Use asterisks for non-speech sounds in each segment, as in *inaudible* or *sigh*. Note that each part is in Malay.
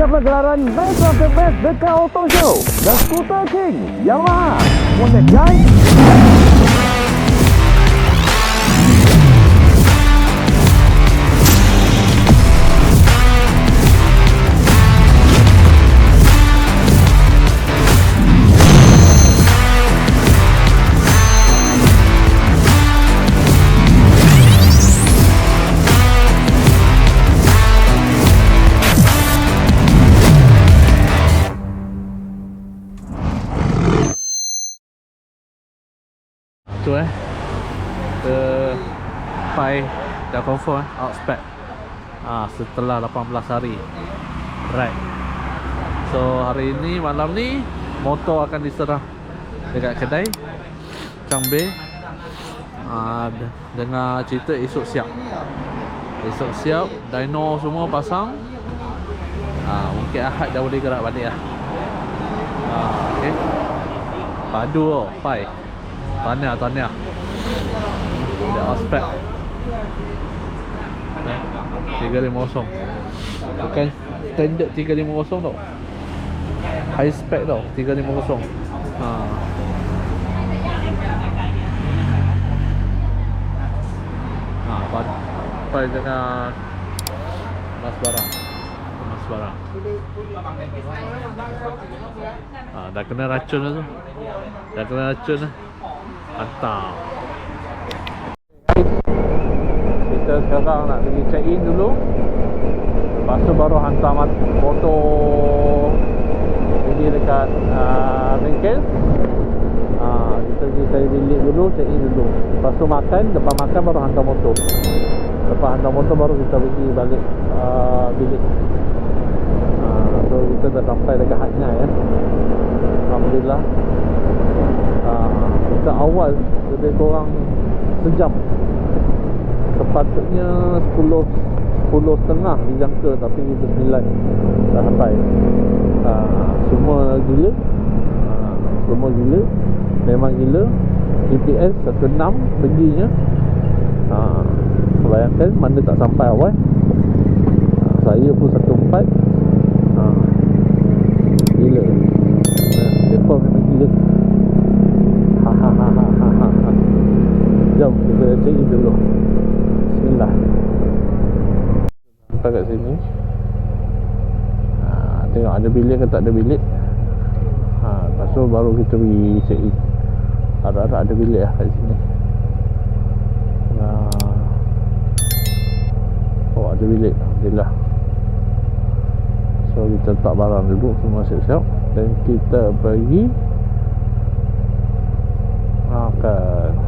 dapat gelaran Best of the Best dekat Auto Show dan Scooter King Yamaha. Connect guys. Tu eh. The Pi Dah confirm eh. Outspec ah, Setelah 18 hari. Right. So hari ni Malam ni Motor akan diserah Dekat kedai Changbe. Ah, de- Dengar cerita esok siap. Esok siap Dyno semua pasang. Ah, Mungkin Ahad dah boleh gerak balik lah ah, Okay Padu oh Pi Tahniah, tahniah Dia ospek Eh, 350 Bukan standard 350 tau. High spec tau 350 ha. Ha, pa- Pai dengan Mas barang. Mas barang. Ha, Dah kena racun dah tu. Dah kena racun dah Hantar Kita sekarang nak pergi check in dulu. Lepas tu baru hantar mat- motor Pergi dekat uh, bengkel. Uh, Kita pergi cari bilik dulu, check in dulu. Lepas tu makan, lepas makan baru hantar motor. Lepas hantar motor baru kita pergi balik uh, bilik. Uh, So kita dah sampai dekat Hanya ya. Alhamdulillah uh, Kita awal lebih kurang sejam. Sepatutnya 10 10 setengah dijangka tapi kita 9 dah sampai. Uh, Semua gila. Uh, Semua gila. Memang gila. GPS 16 perginya. Uh, Bayangkan mana tak sampai awal. Uh, Saya pun 14 Check in dulu Bismillah. Sampai kat sini. Ha, Tengok ada bilik ke tak ada bilik. Ha, Lepas tu baru kita pergi check in Harap-harap ada bilik lah kat sini. Ha. Oh ada bilik. Alhamdulillah. So kita letak barang dulu Semua siap-siap. Dan kita pergi. Makan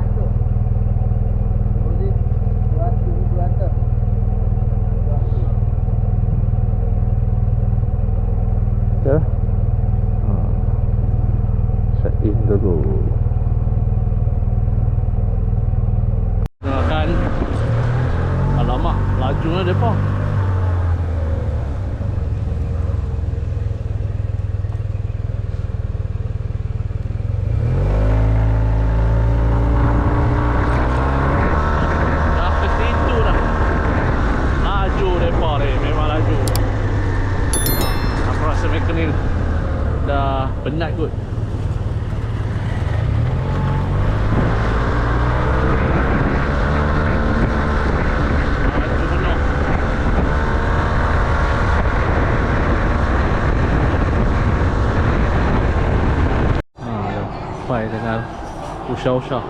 Ya ha. Check in dulu Makan Alamak Laju lah mereka Dah ke situ dah Laju mereka ni Memang laju ha, Aku rasa mereka ni Dah penat kot Laju penuh Ha, Pai dengan Usha-usha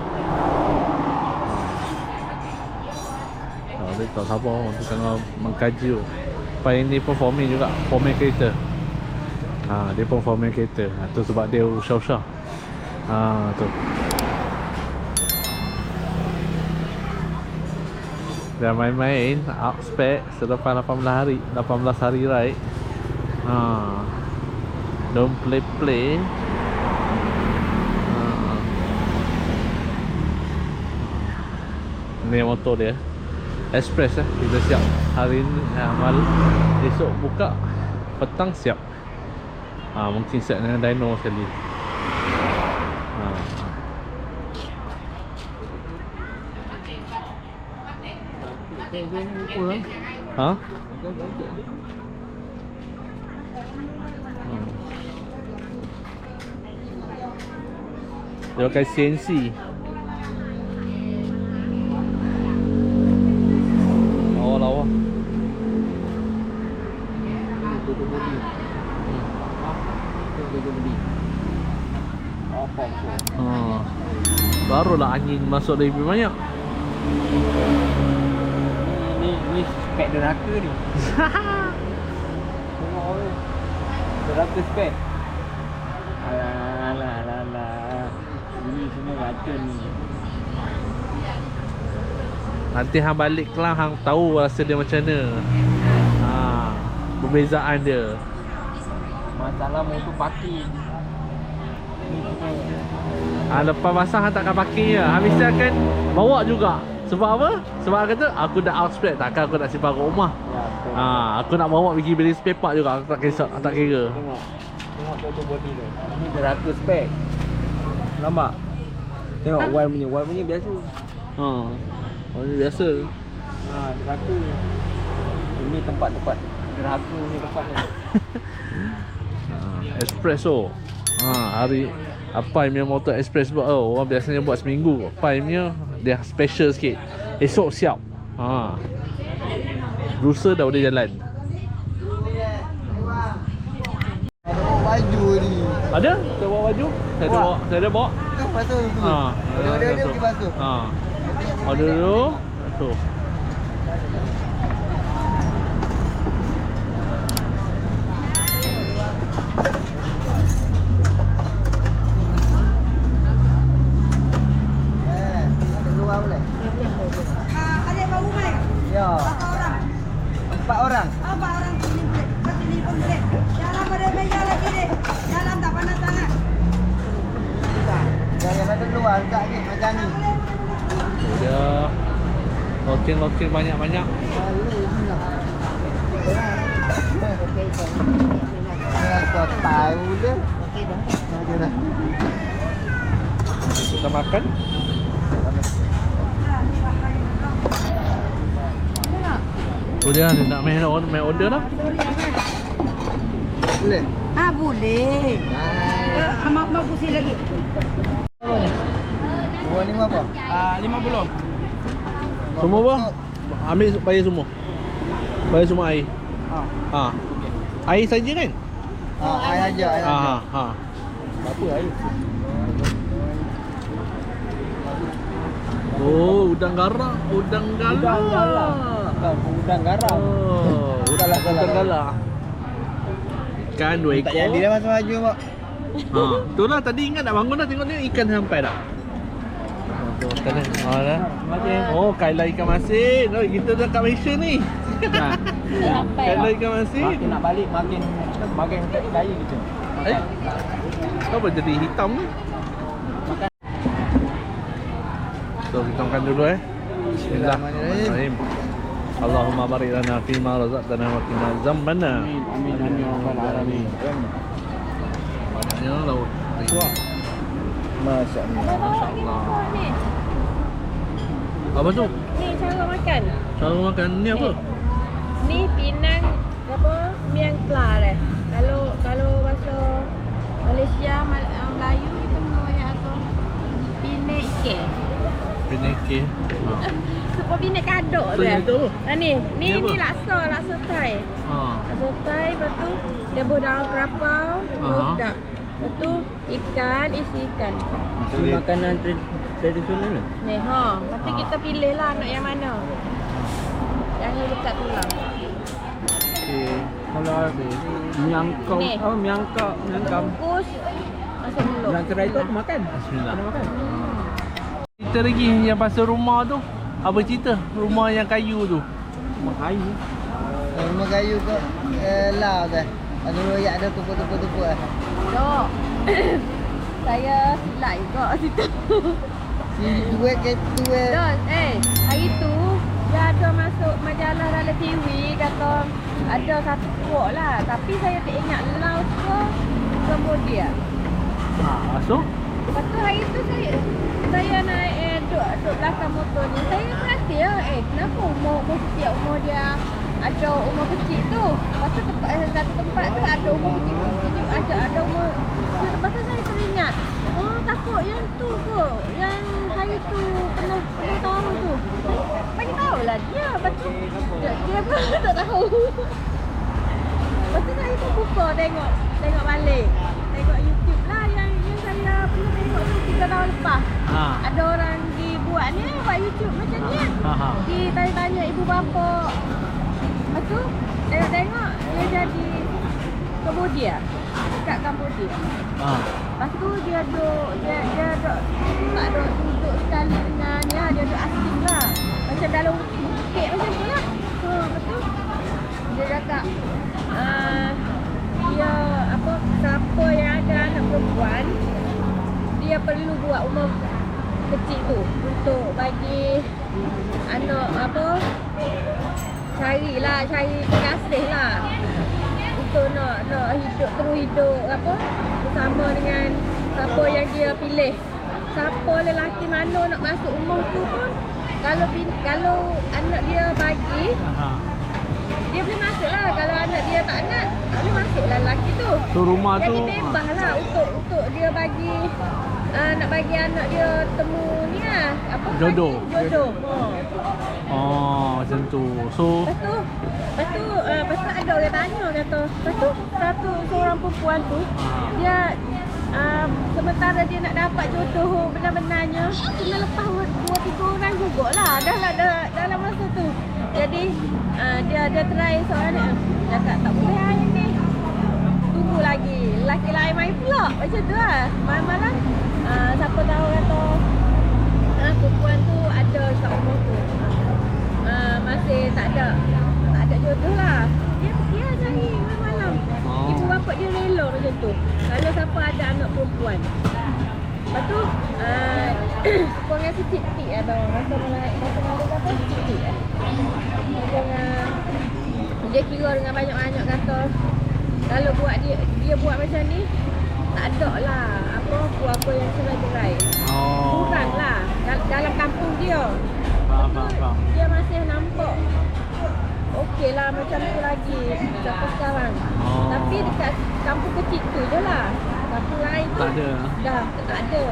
Ha, dia tak sabar untuk tengah mengkaji tu Pai ni pun forming juga Forming kereta Ha, dia pun forming kereta ha, tu sebab dia usha-usha Ha, tu Dah main-main Outspec Selepas 18 hari 18 hari ride ha, Don't play-play ha. ni motor dia. Express lah kita siap. Hari ni eh, amal esok buka petang siap. Ah ha, mungkin siap dengan dyno sekali. Ah. Ha. ha? Dia pakai CNC Ha. Barulah angin masuk lebih banyak. Ni ni spek neraka ni. *laughs* Tengok oi. Neraka spek. Alah alah alah alah. Ini semua racun ni. Nanti hang balik Kelang hang tahu rasa dia macam mana. Ha. Perbezaan dia. Masalah motor parking. Ha, lepas basah takkan pakai je. Hang mesti akan bawa juga. Sebab apa? Sebab hang kata aku dah outspec takkan aku nak simpan kat rumah. Ya. Ha, aku nak bawa pergi beli spare part juga aku tak kisah, tak kira. Tengok. Tengok tutup bodi tu. Ni neraka spek. Nampak? Tengok wire punya. Wire punya biasa. Ha. Oh, ni biasa. Ha, neraka. Ini tempat-tempat neraka ni tempat ni. *laughs* Ha, espresso. Ha, hari apa punya motor express buat oh, orang biasanya buat seminggu. Punya dia special sikit. Esok siap. Ha. Lusa dah boleh jalan. baju ni. Ada? Saya bawa baju? Saya ada Bawa. Saya ada bawa. Kan basuh dulu. Ha. Dia dia pergi basuh. Ha. Order dulu. Basuh. Eh, ada dua boleh? Ah, adik baru main. Ya. Berapa orang? Empat orang. Empat orang sini boleh. Satu ni pun boleh. Jalan pada meja lagi dek. Jalan tak panas sangat. Jangan ada luar tak ni macam ni. Dia lokin-lokin banyak-banyak. Ya, kau tahu dia. Okey dah. Okey dah. Kita makan. Oh dia nak main order, main order dah. Boleh. Ah boleh. Eh, mak mak pusing lagi. Dua ni berapa? Ah, 50. Semua apa? Ambil bayar semua. Bayar semua air. Ha. Ha. Air saja kan? Ha, air aja, air Ha aja. ha ha. Berapa air? Oh, udang garak, udang galah. Udang galah. Bukan udang garam. Oh, udang salah. udang galah. Ikan dua ekor. Tak jadi dah masuk baju mak. Ha, tu lah tadi ingat nak bangun dah tengok ni ikan sampai dah. Ni. Ha dah. Oh, kaila ikan masin. Oh, kita dah kat Malaysia ni. Ha. Kaila ikan masin. Makin nak balik makin makin tak kaya gitu. Eh. Apa jadi hitam ni? So, kita makan dulu eh. Bismillahirrahmanirrahim. Allahumma barik lana fi ma razaqtana wa qina zambana. Amin amin amin ya rabbal alamin. Banyaknya laut. Kuat. Masya-Allah. Masya-Allah. Apa tu? Ni cara makan. Cara makan ni apa? Ni Penang apa? Miang Kelah eh. Kalau kalau bahasa Malaysia Mal, uh, Melayu kita mengoyak atau Pinek ikan. Peneke. Ha. *laughs* Supaya pinek kadok tu. itu apa? Ha ni, ni Ni apa? ni laksa, laksa Thai. Ha. Laksa Thai lepas tu dia buat daun kelapau, Aha. budak. Lepas tu ikan, isi ikan. Makanan tra- tradisional ni. Ni ha. Tu Ha. kita pilih lah nak yang mana. Jangan letak tulang. Okey. Kalau miangkau, Ni. oh miangkau, miangkam. Bungkus masuk mulut. Yang kedai tu aku makan. Bismillah. Kena makan. Cerita lagi yang pasal rumah tu. Apa cerita? Rumah yang kayu tu. Rumah kayu. Rumah kayu ke eh, lah dah. Ada royak ada tupu-tupu-tupu eh. Dok. *coughs* Saya silap juga situ. *laughs* Dua ke tu eh. Dok, eh, hari tu dia ada masuk majalah dalam TV kata ada satu kuak lah. Tapi saya tak ingat Laos ke Cambodia. Ha, so Lepas tu hari tu saya saya naik eh, duduk, duduk belakang motor ni. Saya perhati lah, eh kenapa umur, umur setiap umur dia ada umur kecil tu. Lepas tu tempat, eh, satu tempat tu ada umur kecil, kecil ada, ada umur. Lepas tu saya teringat, oh takut yang tu tu penuh penuh tahu tu. Bagi tahu lah dia. Lepas tu dia, dia pun tak tahu. Lepas tu saya pun buka tengok tengok balik. Tengok YouTube lah yang yang saya pernah tengok tu 3 tahun lepas. Ha. Ada orang di buat ni buat YouTube macam ni. Ha ha. Di tanya-tanya ibu bapa. Lepas tu tengok-tengok dia jadi Cambodia. Dekat Cambodia. Ha. Lepas tu dia duduk, dia, dia duduk, tak duduk duduk sekali dengan dia, dia duduk asing lah. Macam dalam bukit macam tu lah. So, lepas tu, dia cakap, uh, dia, apa, siapa yang ada anak perempuan, dia perlu buat umur kecil tu untuk bagi anak apa carilah cari kekasih lah. Untuk nak nak hidup terus hidup apa bersama dengan siapa yang dia pilih. Siapa lelaki mana nak masuk rumah tu pun kalau kalau anak dia bagi Ha. Dia boleh masuk lah kalau anak dia tak nak tak boleh masuk lah lelaki tu So rumah tu jadi bebas lah untuk untuk dia bagi uh, nak bagi anak dia temu ni lah apa Jodoh. bagi jodoh oh. Oh, macam tu. So Lepas tu, lepas tu, uh, lepas tu ada orang tanya kata, lepas tu satu seorang perempuan tu, Ah. dia uh, sementara dia nak dapat jodoh benar-benarnya, kena lepas dua tiga orang jugalah dah lah dah, dalam masa tu. Jadi dia dia try ni, dia cakap tak boleh hari ni. Tunggu lagi, lelaki lain main pula. Macam tu lah. Malam-malam, uh, siapa tahu kata, uh, perempuan tu ada kat rumah tu. Uh, masih tak ada tak ada jodoh lah dia pergi lah cari malam-malam Oh. ibu bapa dia rela macam tu kalau siapa ada anak perempuan lepas tu uh, kurang si cik-cik lah tau masa mulai masa mulai kata lah macam uh, dia kira dengan banyak-banyak kata kalau buat dia dia buat macam ni tak ada lah. Apa apa yang cerai-cerai. Oh. kurang lah. Dal- dalam kampung dia. Faham, faham, faham. dia masih nampak. Okey lah macam tu lagi. Sampai sekarang. Oh. Tapi dekat kampung kecil tu je lah. Kampung lain tu Tak ada. Dah tak ada.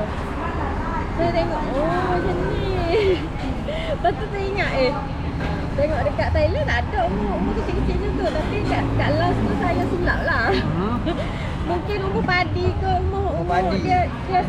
Saya tengok Oh macam ni. *laughs* Lepas tu saya ingat eh Tengok dekat Thailand ada umur, umur kecil-kecil macam tu Tapi kat, kat Laos tu saya silap lah Hmm? *laughs* Mungkin umur padi ke umur, umur padi. dia, dia